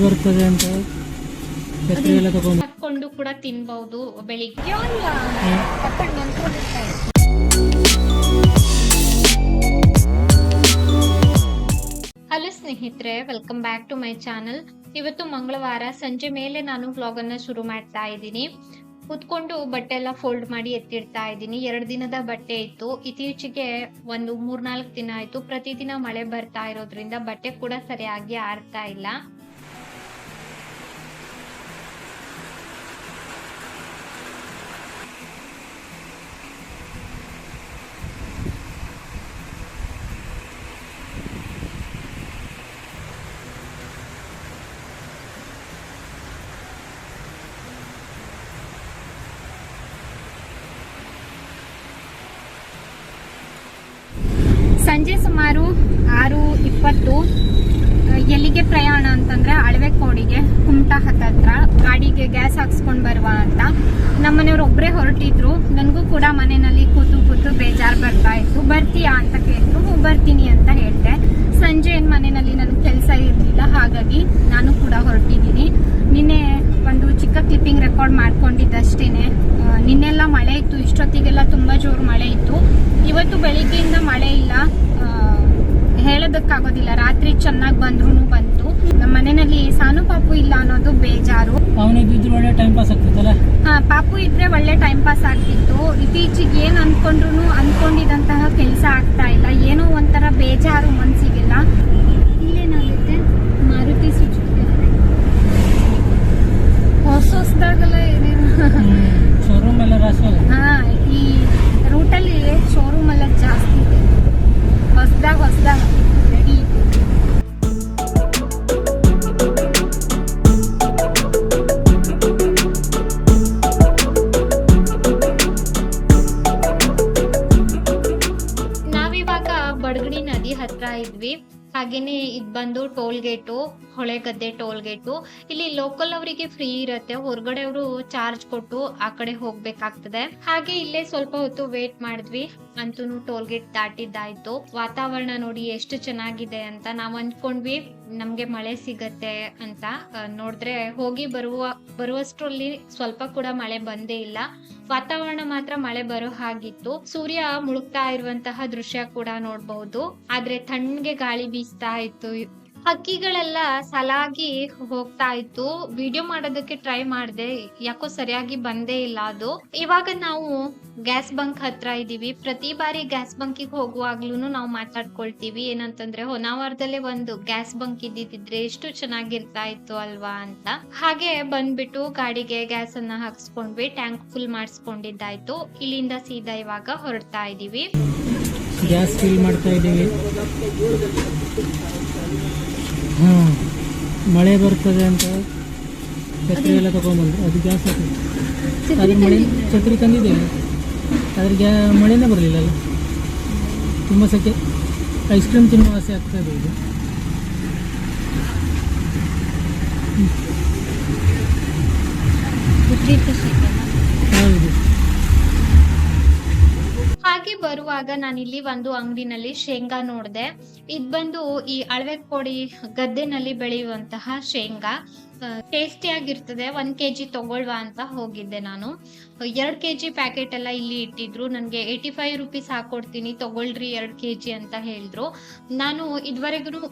ಬರ್ತದೆ ಅಂತ ಎಲ್ಲ ತಗೊಂಡು. ಹಾಕೊಂಡು ಕೂಡ ತಿನ್ಬಹುದು ಬೆಳಿಗ್ಗೆ. ಹಲೋ ಸ್ನೇಹಿತರೆ welcome back to my channel ಇವತ್ತು ಮಂಗಳವಾರ ಸಂಜೆ ಮೇಲೆ ನಾನು ವ್ಲಾಗ್ ಅನ್ನ ಶುರು ಮಾಡ್ತಾ ಇದ್ದೀನಿ. ಕುತ್ಕೊಂಡು ಬಟ್ಟೆ ಎಲ್ಲ ಫೋಲ್ಡ್ ಮಾಡಿ ಎತ್ತಿಡ್ತಾ ಇದ್ದೀನಿ. ಎರಡು ದಿನದ ಬಟ್ಟೆ ಇತ್ತು. ಇತ್ತೀಚೆಗೆ ಒಂದು ಮೂರ್ನಾಲ್ಕು ದಿನ ಆಯ್ತು. ಪ್ರತಿದಿನ ಮಳೆ ಬರ್ತಾ ಇರೋದ್ರಿಂದ ಬಟ್ಟೆ ಕೂಡ ಸರಿಯಾಗಿ ಆರ್ತಾ ಇಲ್ಲ ಸಂಜೆ ಸುಮಾರು ಆರು ಇಪ್ಪತ್ತು ಎಲ್ಲಿಗೆ ಪ್ರಯಾಣ ಅಂತಂದ್ರೆ ಅಳವೆ ಹತ್ತತ್ರ ಗಾಡಿಗೆ ಗ್ಯಾಸ್ ಹಾಕ್ಸ್ಕೊಂಡ್ ಬರುವ ಅಂತ. ನಮ್ಮನೆಯವ್ರು ಒಬ್ಬರೇ ಹೊರಟಿದ್ರು. ನನಗೂ ಕೂಡ ಮನೆಯಲ್ಲಿ ಕೂತು ಕೂತು ಬೇಜಾರು ಬರ್ತಾ ಇತ್ತು. ಬರ್ತೀಯಾ ಅಂತ ಕೇಳಿದ್ರು. "ಹ್ಞೂ, ಬರ್ತೀನಿ ಅಂತ ಹೇಳ್ದೆ. ಸಂಜೆ ಏನು ಮನೆಯಲ್ಲಿ ನನ್ಗೆ ಕೆಲಸ ಇರಲಿಲ್ಲ. ಹಾಗಾಗಿ ನಾನು ಕೂಡ ಹೊರಟಿದ್ದೀನಿ. ನಿನ್ನೆ ಒಂದು ಚಿಕ್ಕ ಕ್ಲಿಪ್ಪಿಂಗ್ ರೆಕಾರ್ಡ್ ಮಾಡ್ಕೊಂಡಿದ್ದಷ್ಟೇ ನಿನ್ನೆಲ್ಲ ಮಳೆ ಇತ್ತು. ಇಷ್ಟೊತ್ತಿಗೆಲ್ಲ ತುಂಬಾ ಜೋರು ಮಳೆ ಇತ್ತು. ಇವತ್ತು ಬೆಳಿಗ್ಗೆಯಿಂದ ಮಳೆ ಇಲ್ಲ. ಹೇಳೋದಕ್ಕಾಗೋದಿಲ್ಲ. ರಾತ್ರಿ ಚೆನ್ನಾಗಿ ಬಂದ್ರು ಬಂತು. ನಮ್ಮ ಮನೆಯಲ್ಲಿ ಸಾನು ಪಾಪು ಇಲ್ಲ ಅನ್ನೋದು ಬೇಜಾರು. ಅವನಿದ್ದಿದ್ರು ಒಳ್ಳೆ ಟೈಮ್ ಪಾಸ್ ಆಗ್ತಿತ್ತಲ್ಲ? ಆ, ಪಾಪು ಇದ್ರೆ ಒಳ್ಳೆ ಟೈಮ್ ಪಾಸ್ ಆಗ್ತಿತ್ತು. ಇತ್ತೀಚೆಗೆ ಏನ್ ಅನ್ಕೊಂಡ್ರು ಅನ್ಕೊಂಡಿದಂತಹ ಕೆಲಸ ಆಗ್ತಾ ಇಲ್ಲ. ಏನೋ ಒಂಥರ ಬೇಜಾರು ಮನ್ಸಿಗೆಲ್ಲ. ಹಾಗೇನೆ ಇದ್ ಬಂದು toll gate Holegadde toll gate ಇಲ್ಲಿ ಲೋಕಲ್ ಅವರಿಗೆ ಫ್ರೀ ಇರುತ್ತೆ, ಹೊರಗಡೆ ಅವರು ಚಾರ್ಜ್ ಕೊಟ್ಟು ಆ ಕಡೆ ಹೋಗ್ಬೇಕಾಗ್ತದೆ. ಹಾಗೆ ಇಲ್ಲೇ ಸ್ವಲ್ಪ ಹೊತ್ತು ವೇಟ್ ಮಾಡಿದ್ವಿ ಅಂತೂ ಟೋಲ್ ಗೇಟ್ ದಾಟಿದ್ದಾಯ್ತು. ವಾತಾವರಣ ನೋಡಿ ಎಷ್ಟು ಚೆನ್ನಾಗಿದೆ ಅಂತ ನಾವು ಅನ್ಕೊಂಡ್ವಿ ನಮ್ಗೆ ಮಳೆ ಸಿಗತ್ತೆ ಅಂತ ನೋಡಿದ್ರೆ ಹೋಗಿ ಬರುವ, ಬರುವಷ್ಟರಲ್ಲಿ ಸ್ವಲ್ಪ ಕೂಡ ಮಳೆ ಬಂದೇ ಇಲ್ಲ. ವಾತಾವರಣ ಮಾತ್ರ ಮಳೆ ಬರೋ ಹಾಗಿತ್ತು. ಸೂರ್ಯ ಮುಳುಗ್ತಾ ಇರುವಂತಹ ದೃಶ್ಯ ಕೂಡ ನೋಡಬಹುದು ಆದ್ರೆ ತಣ್ಣಗೆ ಗಾಳಿ ಬೀಸ್ತಾ ಇತ್ತು. ಹಕ್ಕಿಗಳೆಲ್ಲ ಸಲಾಗಿ ಹೋಗ್ತಾ ಇತ್ತು. ವಿಡಿಯೋ ಮಾಡೋದಕ್ಕೆ ಟ್ರೈ ಮಾಡಿದೆ. ಯಾಕೋ ಸರಿಯಾಗಿ ಬಂದೇ ಇಲ್ಲ ಅದು. ಇವಾಗ ನಾವು ಗ್ಯಾಸ್ ಬಂಕ್ ಹತ್ರ ಇದೀವಿ ಪ್ರತಿ ಬಾರಿ ಗ್ಯಾಸ್ ಬಂಕಿಗೆ ಹೋಗುವಾಗ್ಲೂ ನಾವು ಮಾತಾಡ್ಕೊಳ್ತೀವಿ. ಏನಂತಂದ್ರೆ ಹೊನಾವರದಲ್ಲೇ ಒಂದು ಗ್ಯಾಸ್ ಬಂಕ್ ಇದ್ದಿದ್ರೆ ಎಷ್ಟು ಚೆನ್ನಾಗಿರ್ತಾ ಇತ್ತು ಅಲ್ವಾ ಅಂತ. ಹಾಗೆ ಬಂದ್ಬಿಟ್ಟು ಗಾಡಿಗೆ ಗ್ಯಾಸ್ ಅನ್ನ ಹಾಕ್ಸ್ಕೊಂಡ್ವಿ. Tank full ಮಾಡಿಸ್ಕೊಂಡಿದ್ದಾಯ್ತು. ಇಲ್ಲಿಂದ ಸೀದಾ ಇವಾಗ ಹೊರಡ್ತಾ ಇದೀವಿ ಗ್ಯಾಸ್ ಫಿಲ್ ಮಾಡ್ತಾ ಇದ್ದೀವಿ. ಹಾಂ ಮಳೆ ಬರ್ತದೆ ಅಂತ ಛತ್ರಿ ಎಲ್ಲ ತಗೊಂಬಂದು ಅದು ಗ್ಯಾಸ್ ಆಗ್ತದೆ ಅದ್ರ ಮಳೆ ಛತ್ರಿ ತಂದಿದ್ದೇವೆ. ಅದ್ರ ಗ್ಯಾ ಮಳೆನೇ ಬರಲಿಲ್ಲ ಅಲ್ಲ. ತುಂಬ ಸೆಕೆ ಐಸ್ ಕ್ರೀಮ್ ತಿನ್ನುವ ಆಸೆ ಆಗ್ತಾ ಇದೆ ಹೌದು. ಹಾಗೆ ಬರುವಾಗ ನಾನಿಲ್ಲಿ ಒಂದು ಅಂಗಡಿನಲ್ಲಿ ಶೇಂಗಾ ನೋಡಿದೆ. ಇದ್ ಬಂದು ಈ ಅಳವೆ ಕೋಡಿ ಗದ್ದೆನಲ್ಲಿ ಬೆಳೆಯುವಂತಹ ಶೇಂಗಾ. ಟೇಸ್ಟಿ ಆಗಿರ್ತದೆ. ಕೆ ಕೆಜಿ ತಗೊಳ್ವಾ ಅಂತ ಹೋಗಿದ್ದೆ ನಾನು. ಎರಡ್ ಕೆಜಿ ಪ್ಯಾಕೆಟ್ ಎಲ್ಲ ಇಲ್ಲಿ ಇಟ್ಟಿದ್ರು. ನನ್ಗೆ ಏಯ್ಟಿ ಫೈವ್ ರುಪೀಸ್ ಹಾಕೊಡ್ತೀನಿ. ತಗೊಳ್ರಿ ಎರಡ್ ಕೆಜಿ ಅಂತ ಹೇಳಿದ್ರು. ನಾನು ಇದುವರೆಗೂ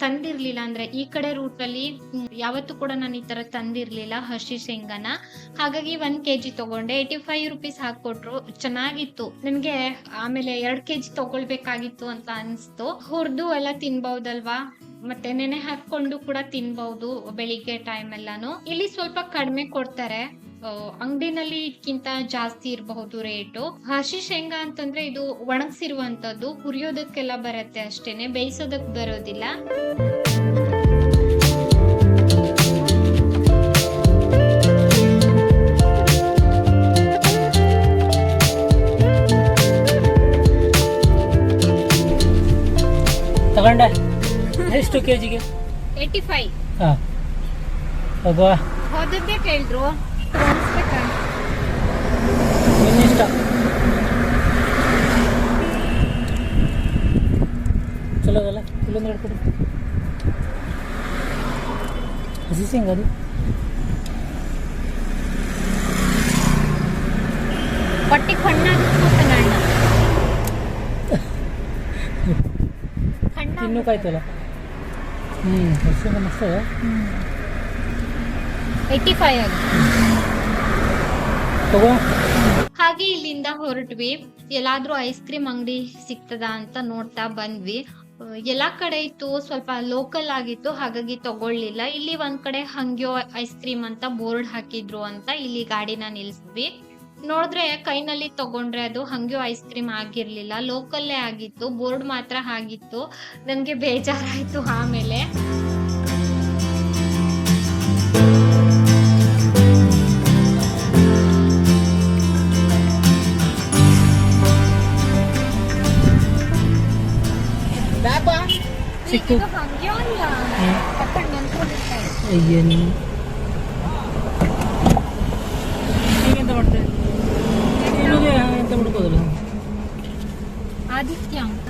ತಂದಿರ್ಲಿಲ್ಲ ಅಂದ್ರೆ ಈ ಕಡೆ ರೂಟ್ ಅಲ್ಲಿ ಯಾವತ್ತೂ ಕೂಡ ನಾನು ಈ ತರ ತಂದಿರ್ಲಿಲ್ಲ ಹಸಿ ಶೇಂಗಾನ. ಹಾಗಾಗಿ ಒಂದ್ ಕೆಜಿ ತಗೊಂಡೆ. ಏಯ್ಟಿ ಫೈವ್ ರುಪೀಸ್ ಹಾಕೊಟ್ರು ಚೆನ್ನಾಗಿತ್ತು. ನನ್ಗೆ ಆಮೇಲೆ ಎರಡ್ ಕೆಜಿ ತಗೊಳ್ಬೇಕಾಗಿತ್ತು ಅಂತ ಅನ್ಸ್ತು. ಹುರ್ದು ಎಲ್ಲ ತಿನ್ಬಹುದಲ್ವಾ ಮತ್ತೆ ನೆನೆ ಹಾಕೊಂಡು ಕೂಡ ತಿನ್ಬಹುದು ಬೆಳಿಗ್ಗೆ ಟೈಮ್ ಎಲ್ಲಾನು. ಇಲ್ಲಿ ಸ್ವಲ್ಪ ಕಡಿಮೆ ಕೊಡ್ತಾರೆ. ಅಂಗಡಿನಲ್ಲಿ ಇದಕ್ಕಿಂತ ಜಾಸ್ತಿ ಇರಬಹುದು ರೇಟು ಹಸಿ ಶೇಂಗಾ ಅಂತಂದ್ರೆ ಇದು ಒಣಗಿಸಿರುವಂತದ್ದು ಹುರಿಯೋದಕ್ಕೆಲ್ಲ ಬರುತ್ತೆ ಅಷ್ಟೇನೆ ಬೇಯಿಸೋದಕ್ ಬರೋದಿಲ್ಲ. ತಗೊಂಡೆ. ಎಷ್ಟು ಕೆ ಜಿಗೆ ಏಯ್ಟಿ ಫೈವ್ ಹಾಂ ಹೋದದ್ದೇ ಕೇಳಿದ್ರು. ಶೇಂಗಾ ಅದು ಹೊಟ್ಟೆ ಕಣ್ಣಾಗಿತ್ತು ಕನ್ನಡ ಇನ್ನೂ ಕಾಯ್ತಲ್ಲ? ಹ್ಞೂ ಹಸಿ ಶೇಂಗಾ ಮಸ್ತ್ ಅದ. ಏಯ್ಟಿ ಫೈವ್ ಆಗಿ ತಗೋ. ಹಾಗೆ ಇಲ್ಲಿಂದ ಹೊರಟ್ವಿ. ಎಲ್ಲಾದ್ರೂ ಐಸ್ ಕ್ರೀಮ್ ಅಂಗಡಿ ಸಿಗ್ತದ ಅಂತ ನೋಡ್ತಾ ಬಂದ್ವಿ. ಎಲ್ಲಾ ಕಡೆ ಇತ್ತು, ಸ್ವಲ್ಪ ಲೋಕಲ್ ಆಗಿತ್ತು, ಹಾಗಾಗಿ ತಗೊಳ್ಳಿಲ್ಲ. ಇಲ್ಲಿ ಒಂದ್ ಕಡೆ ಹಂಗ್ಯೋ ಐಸ್ ಕ್ರೀಮ್ ಅಂತ ಬೋರ್ಡ್ ಹಾಕಿದ್ರು ಅಂತ ಇಲ್ಲಿ ಗಾಡಿನ ನಿಲ್ಸಿದ್ವಿ. ನೋಡಿದ್ರೆ ಕೈನಲ್ಲಿ ತಗೊಂಡ್ರೆ ಅದು ಹಂಗ್ಯೋ ಐಸ್ ಕ್ರೀಮ್ ಆಗಿರ್ಲಿಲ್ಲ. ಲೋಕಲ್ಲೇ ಆಗಿತ್ತು ಬೋರ್ಡ್ ಮಾತ್ರ ಆಗಿತ್ತು. ನನಗೆ ಬೇಜಾರಾಯಿತು ಆಮೇಲೆ. ಅಯ್ಯ ನೀವೆಂತ ಎಂತ ಆದಿತ್ಯ ಅಂತ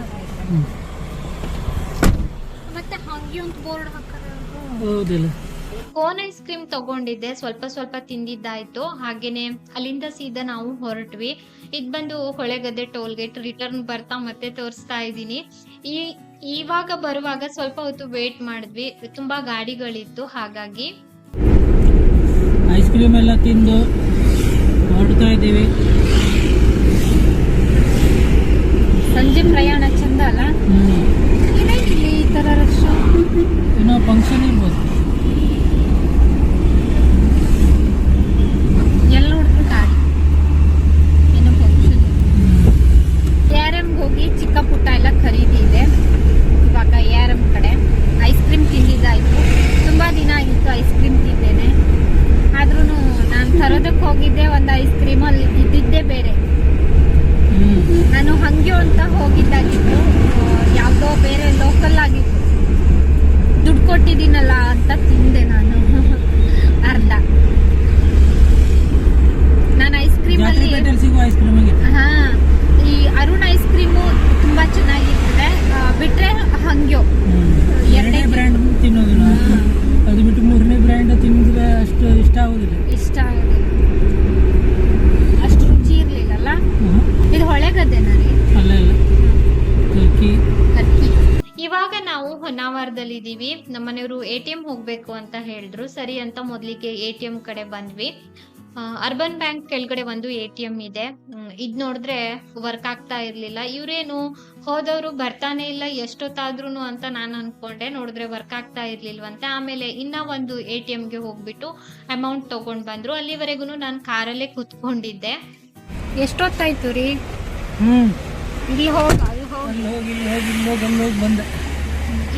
ಮತ್ತೆ ಬೋರ್ಡ್ ಹಾಕಾರ ಹೌದಿಲ್ಲ. ಕೋನ್ ಐಸ್ ಕ್ರೀಮ್ ತಗೊಂಡಿದ್ದೆ ಸ್ವಲ್ಪ ಸ್ವಲ್ಪ ತಿಂದಿದ್ದಾಯ್ತು. ಹಾಗೇನೆ ಅಲ್ಲಿಂದ ಸೀದಾ ನಾವು ಹೊರಟ್ವಿ. ಇದ್ ಬಂದು ಹೊಳೆಗದ್ದೆ ಟೋಲ್ ಗೇಟ್ ರಿಟರ್ನ್ ಬರ್ತಾ ಮತ್ತೆ ತೋರಿಸ್ತಾ ಇದ್ದೀನಿ. ಈ ಇವಾಗ ಬರುವಾಗ ಸ್ವಲ್ಪ ಹೊತ್ತು ವೇಟ್ ಮಾಡಿದ್ವಿ. ತುಂಬಾ ಗಾಡಿಗಳಿತ್ತು ಹಾಗಾಗಿ. ಐಸ್ ಕ್ರೀಮ್ ಎಲ್ಲ ತಿಂದು ಹೊರಡ್ತಾ ಇದ್ದೀವಿ ಸಂಜೆ ಪ್ರಯಾಣ ಚಂದ ಅಲ್ಲ ಹ್ಞೂ ಇಲ್ಲಿ ಈ ತರ ರಶ್ ಏನೋ ಫಂಕ್ಷನ್ ಇರ್ಬೋದು ಎಲ್ಲ ನೋಡಿದ್ರು ಗಾಡಿ ಏನೋ ಫಂಕ್ಷನ್ ಆರ್ ಎಂ ಹೋಗಿ ಚಿಕ್ಕ ಪುಟ್ಟ ಎಲ್ಲ ಖರೀದಿ ಇದೆ ಇವಾಗ ಆರ್ ಎಂ ಕಡೆ ಐಸ್ ಕ್ರೀಮ್ ತಿಂದಿದ್ದಾಯ್ತು ತುಂಬಾ ದಿನ ಆಗಿತ್ತು ಐಸ್ ಕ್ರೀಮ್ ತಿಂದೇನೆ ಆದ್ರೂ ನಾನು ತರೋದಕ್ಕೆ ಹೋಗಿದ್ದೆ ಒಂದು ಐಸ್ ಕ್ರೀಮ್ ಅಲ್ಲಿ ಇದ್ದಿದ್ದೇ ಬೇರೆ ಹ್ಞೂ ನಾನು ಹಂಗೆ ಅಂತ ಹೋಗಿದ್ದಾಗಿತ್ತು ಆ, ಯಾವ್ದೋ ಬೇರೆ ಲೋಕಲ್ ಆಗಿತ್ತು ದುಡ್ಡು ಕೊಟ್ಟಿದ್ದೀನಲ್ಲ ಅಂತ ತಿಂದೆ ನಾನು ಅರ್ಧ ನಾನು ಐಸ್ ಕ್ರೀಮ್ ಜಾತ್ರೆ ಅಲ್ಲಿ ಪೇಟೆಯಲ್ಲಿ ಸಿಗುವ ಐಸ್ ಕ್ರೀಮ್ ಆಗಿದೆ ಹಾ ಈ ಅರುಣ್ ಐಸ್ ಕ್ರೀಮು ತುಂಬಾ ಚೆನ್ನಾಗಿರ್ತದೆ ಆ, ಬಿಟ್ರೆ ಹಂಗ್ಯೋ ಎರಡನೇ ಬ್ರ್ಯಾಂಡ್ ತಿನ್ನೋದು ನಾವು ಅದು ಬಿಟ್ಟು ಮೂರನೇ ಬ್ರ್ಯಾಂಡ್ ತಿಂದ್ರೆ ಅಷ್ಟು ಇಷ್ಟ ಆಗೋದಿಲ್ಲ ಇಷ್ಟ ಆಗೋದಿಲ್ಲ ಅಷ್ಟು ರುಚಿ ಇರ್ಲಿಲ್ಲಲ್ಲ ಹ್ಮ್. ರೀ ಅಲ್ಲ ಇವಾಗ ನಾವು ಹೊನ್ನಾವರದಲ್ಲಿ ಇದೀವಿ. ನಮ್ಮನೆಯವರು ಎ ಟಿ ಎಂ ಹೋಗ್ಬೇಕು ಅಂತ ಹೇಳಿದ್ರು. ಸರಿ ಅಂತ ಮೊದಲಿಗೆ ಎ ಟಿ ಎಂ ಕಡೆ ಬಂದ್ವಿ. ಅರ್ಬನ್ ಬ್ಯಾಂಕ್ ಕೆಳಗಡೆ ಒಂದು ಎ ಟಿ ಎಂ ಇದೆ. ಇದ್ ನೋಡಿದ್ರೆ ವರ್ಕ್ ಆಗ್ತಾ ಇರ್ಲಿಲ್ಲ. ಇವ್ರೇನು ಹೋದವರು ಬರ್ತಾನೆ ಇಲ್ಲ ಎಷ್ಟೊತ್ತಾದ್ರೂ ಅಂತ ನಾನು ಅನ್ಕೊಂಡೆ. ನೋಡಿದ್ರೆ ವರ್ಕ್ ಆಗ್ತಾ ಇರ್ಲಿಲ್ವಂತೆ. ಆಮೇಲೆ ಇನ್ನ ಒಂದು ಎ ಟಿ ಗೆ ಹೋಗ್ಬಿಟ್ಟು ಅಮೌಂಟ್ ತಗೊಂಡ್ ಬಂದ್ರು. ಅಲ್ಲಿವರೆಗೂ ನಾನು ಕಾರಲ್ಲೇ ಕುತ್ಕೊಂಡಿದ್ದೆ. ಎಷ್ಟೊತ್ತಾಯ್ತು ರೀ? ಹ್ಞೂ ಇಲ್ಲಿ ಹೋಗಿ ಅಲ್ಲಿ ಹೋಗಿ. ಅಲ್ಲಿ ಹೋಗಿ ಇಲ್ಲಿ ಹೋಗಿ ಇಲ್ಲಿ ಹೋಗಿ ಅಲ್ಲಿ ಹೋಗಿ ಬಂದೆ.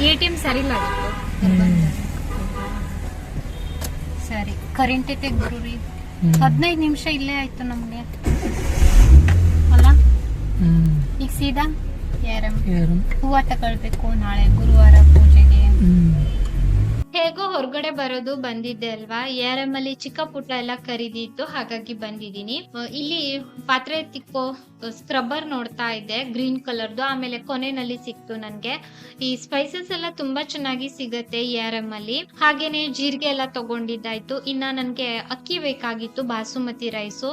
ಎ ಟಿ ಎಂ ಸರಿ ಇಲ್ಲ ಸರಿ ಕರೆಂಟ್ ತೆಗ್ದ್ರು ರೀ. ಹ್ಮ್. ಹದಿನೈದು ನಿಮಿಷ ಇಲ್ಲೇ ಆಯ್ತು ನಮ್ಗೆ. ಅಲ್ಲ? ಹ್ಮ್. ಈಗ ಸೀದಾ? ಯಾರಂ ಹೂವ ತಗೊಳ್ಬೇಕು ನಾಳೆ ಗುರುವಾರ ಪೂಜೆಗೆ. ಹ್ಮ್. ಹೇಗೋ ಹೊರಗಡೆ ಬರೋದು ಬಂದಿದ್ದೆ ಅಲ್ವಾ? ಎಂ ಅಲ್ಲಿ ಚಿಕ್ಕ ಪುಟ್ಟ ಎಲ್ಲ ಖರೀದಿತ್ತು ಹಾಗಾಗಿ ಬಂದಿದ್ದೀನಿ. ಇಲ್ಲಿ ಪಾತ್ರೆ ತಿಕ್ಕೋ ಸ್ಕ್ರಬ್ಬರ್ ನೋಡ್ತಾ ಇದ್ದೆ ಗ್ರೀನ್ ಕಲರ್ದು ಆಮೇಲೆ ಕೊನೆನಲ್ಲಿ ಸಿಕ್ತು ನನ್ಗೆ. ಈ ಸ್ಪೈಸಸ್ ಎಲ್ಲ ತುಂಬಾ ಚೆನ್ನಾಗಿ ಸಿಗತ್ತೆ ಎಂ ಅಲ್ಲಿ ಹಾಗೇನೆ ಜೀರಿಗೆ ಎಲ್ಲ ತಗೊಂಡಿದ್ದಾಯ್ತು. ಇನ್ನ ನನ್ಗೆ ಅಕ್ಕಿ ಬೇಕಾಗಿತ್ತು, ಬಾಸುಮತಿ ರೈಸು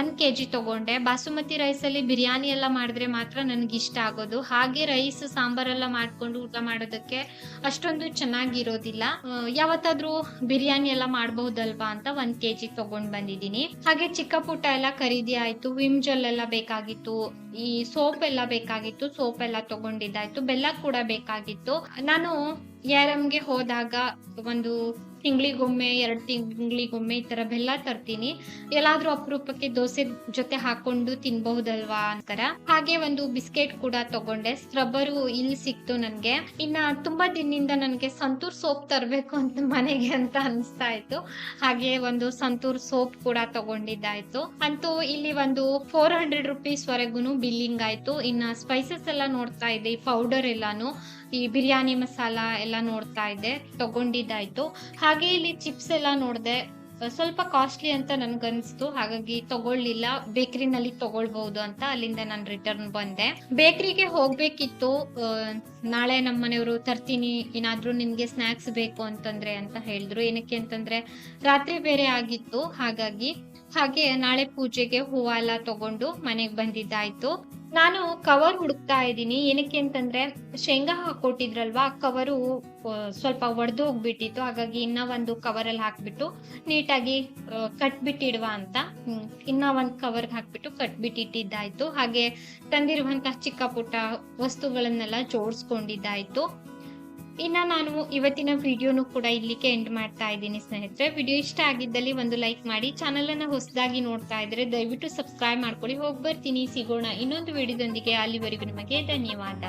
ಒಂದ್ ಕೆಜಿ ತಗೊಂಡೆ. ಬಾಸುಮತಿ ರೈಸ್ ಅಲ್ಲಿ ಬಿರಿಯಾನಿ ಎಲ್ಲ ಮಾಡಿದ್ರೆ ಮಾತ್ರ ನನ್ಗೆ ಇಷ್ಟ ಆಗೋದು. ಹಾಗೆ ರೈಸ್ ಸಾಂಬಾರೆಲ್ಲ ಮಾಡ್ಕೊಂಡು ಊಟ ಮಾಡೋದಕ್ಕೆ ಅಷ್ಟೊಂದು ಚೆನ್ನಾಗಿರೋದಿಲ್ಲ. ಯಾವತ್ತಾದ್ರೂ ಬಿರಿಯಾನಿ ಎಲ್ಲ ಮಾಡಬಹುದಲ್ವಾ ಅಂತ ಒಂದ್ ಕೆಜಿ ತಗೊಂಡ್ ಬಂದಿದ್ದೀನಿ. ಹಾಗೆ ಚಿಕ್ಕ ಪುಟ್ಟ ಎಲ್ಲ ಖರೀದಿ ಆಯ್ತು, ವಿಮ್ ಜೆಲ್ ಎಲ್ಲ ಬೇಕಾಗಿತ್ತು, ಈ ಸೋಪ್ ಎಲ್ಲ ಬೇಕಾಗಿತ್ತು, ಸೋಪ್ ಎಲ್ಲ ತಗೊಂಡಿದ್ದಾಯ್ತು, ಬೆಲ್ಲ ಕೂಡ ಬೇಕಾಗಿತ್ತು. ನಾನು ಗೆ ಹೋದಾಗ ಒಂದು ತಿಂಗಳಿಗೊಮ್ಮೆ, ಎರಡು ತಿಂಗಳಿಗೊಮ್ಮೆ ಈ ತರ ಬೆಲ್ಲ ತರ್ತೀನಿ. ಎಲ್ಲಾದ್ರೂ ಅಪರೂಪಕ್ಕೆ ದೋಸೆ ಜೊತೆ ಹಾಕೊಂಡು ತಿನ್ಬಹುದಲ್ವಾ ಅಂತರ. ಹಾಗೆ ಒಂದು ಬಿಸ್ಕೆಟ್ ಕೂಡ ತಗೊಂಡೆ. ಸ್ಕ್ರಬ್ಬರು ಇಲ್ಲಿ ಸಿಕ್ತು ನನ್ಗೆ. ಇನ್ನ ತುಂಬಾ ದಿನದಿಂದ ನನ್ಗೆ ಸಂತೂರ್ ಸೋಪ್ ತರಬೇಕು ಅಂತ ಮನೆಗೆ ಅಂತ ಅನಿಸ್ತಾ ಇತ್ತು. ಹಾಗೆ ಒಂದು ಸಂತೂರ್ ಸೋಪ್ ಕೂಡ ತಗೊಂಡಿದ್ದಾಯ್ತು. ಅಂತೂ ಇಲ್ಲಿ ಒಂದು ಫೋರ್ ಹಂಡ್ರೆಡ್ ರುಪೀಸ್ ವರೆಗೂ ಬಿಲ್ಲಿಂಗ್ ಆಯ್ತು. ಇನ್ನ ಸ್ಪೈಸಸ್ ಎಲ್ಲ ನೋಡ್ತಾ ಇದ್ದೆ ಪೌಡರ್ ಎಲ್ಲಾನು. ಈ ಬಿರಿಯಾನಿ ಮಸಾಲ ಎಲ್ಲ ನೋಡ್ತಾ ಇದ್ದೆ, ತಗೊಂಡಿದ್ದಾಯ್ತು. ಹಾಗೆ ಇಲ್ಲಿ ಚಿಪ್ಸ್ ಎಲ್ಲ ನೋಡಿದೆ, ಸ್ವಲ್ಪ ಕಾಸ್ಟ್ಲಿ ಅಂತ ನನ್ಗನ್ಸ್ತು. ಹಾಗಾಗಿ ತಗೊಳ್ಳಿಲ್ಲ, ಬೇಕ್ರಿನಲ್ಲಿ ತಗೊಳ್ಬಹುದು ಅಂತ ಅಲ್ಲಿಂದ ನಾನು ರಿಟರ್ನ್ ಬಂದೆ. ಬೇಕರಿಗೆ ಹೋಗ್ಬೇಕಿತ್ತು ನಾಳೆ ನಮ್ಮ ಮನೆಯವರು ತರ್ತೀನಿ, ಏನಾದ್ರೂ ನಿಮ್ಗೆ ಸ್ನಾಕ್ಸ್ ಬೇಕು ಅಂತಂದ್ರೆ ಅಂತ ಹೇಳಿದ್ರು. ಏನಕ್ಕೆ ಅಂತಂದ್ರೆ, ರಾತ್ರಿ ಬೇರೆ ಆಗಿತ್ತು, ಹಾಗಾಗಿ ಹಾಗೆ ನಾಳೆ ಪೂಜೆಗೆ ಹೂವ ಎಲ್ಲ ತಗೊಂಡು ಮನೆಗೆ ಬಂದಿದ್ದಾಯ್ತು. ನಾನು ಕವರ್ ಹುಡುಕ್ತಾ ಇದ್ದೀನಿ. ಏನಕ್ಕೆ ಅಂತಂದ್ರೆ, ಶೇಂಗಾ ಹಾಕೊಟ್ಟಿದ್ರಲ್ವಾ ಕವರು ಸ್ವಲ್ಪ ಒಡೆದು ಹೋಗ್ಬಿಟ್ಟಿತ್ತು. ಹಾಗಾಗಿ ಇನ್ನ ಒಂದು ಕವರ್ ಅಲ್ಲಿ ಹಾಕ್ಬಿಟ್ಟು ನೀಟಾಗಿ ಕಟ್ಬಿಟ್ಟಿಡುವ ಅಂತ. ಇನ್ನ ಒಂದ್ ಕವರ್ ಹಾಕ್ಬಿಟ್ಟು ಕಟ್ಬಿಟ್ಟಿಟ್ಟಿದ್ದಾಯ್ತು. ಹಾಗೆ ತಂದಿರುವಂತಹ ಚಿಕ್ಕ ಪುಟ್ಟ ವಸ್ತುಗಳನ್ನೆಲ್ಲ ಜೋಡಿಸ್ಕೊಂಡಿದ್ದಾಯ್ತು. ಇನ್ನ ನಾನು ಇವತ್ತಿನ ವಿಡಿಯೋನು ಕೂಡ ಇಲ್ಲಿಗೆ ಎಂಡ್ ಮಾಡ್ತಾ ಇದ್ದೀನಿ ಸ್ನೇಹಿತರೆ. ವಿಡಿಯೋ ಇಷ್ಟ ಆಗಿದ್ದಲ್ಲಿ ಒಂದು ಲೈಕ್ ಮಾಡಿ, ಚಾನಲನ್ನು ಹೊಸದಾಗಿ ನೋಡ್ತಾ ಇದ್ರೆ ದಯವಿಟ್ಟು ಸಬ್ಸ್ಕ್ರೈಬ್ ಮಾಡ್ಕೊಳ್ಳಿ. ಹೋಗಿ ಬರ್ತೀನಿ ಸಿಗೋಣ ಇನ್ನೊಂದು ವಿಡಿಯೋದೊಂದಿಗೆ. ಅಲ್ಲಿವರೆಗೂ ನಿಮಗೆ ಧನ್ಯವಾದ.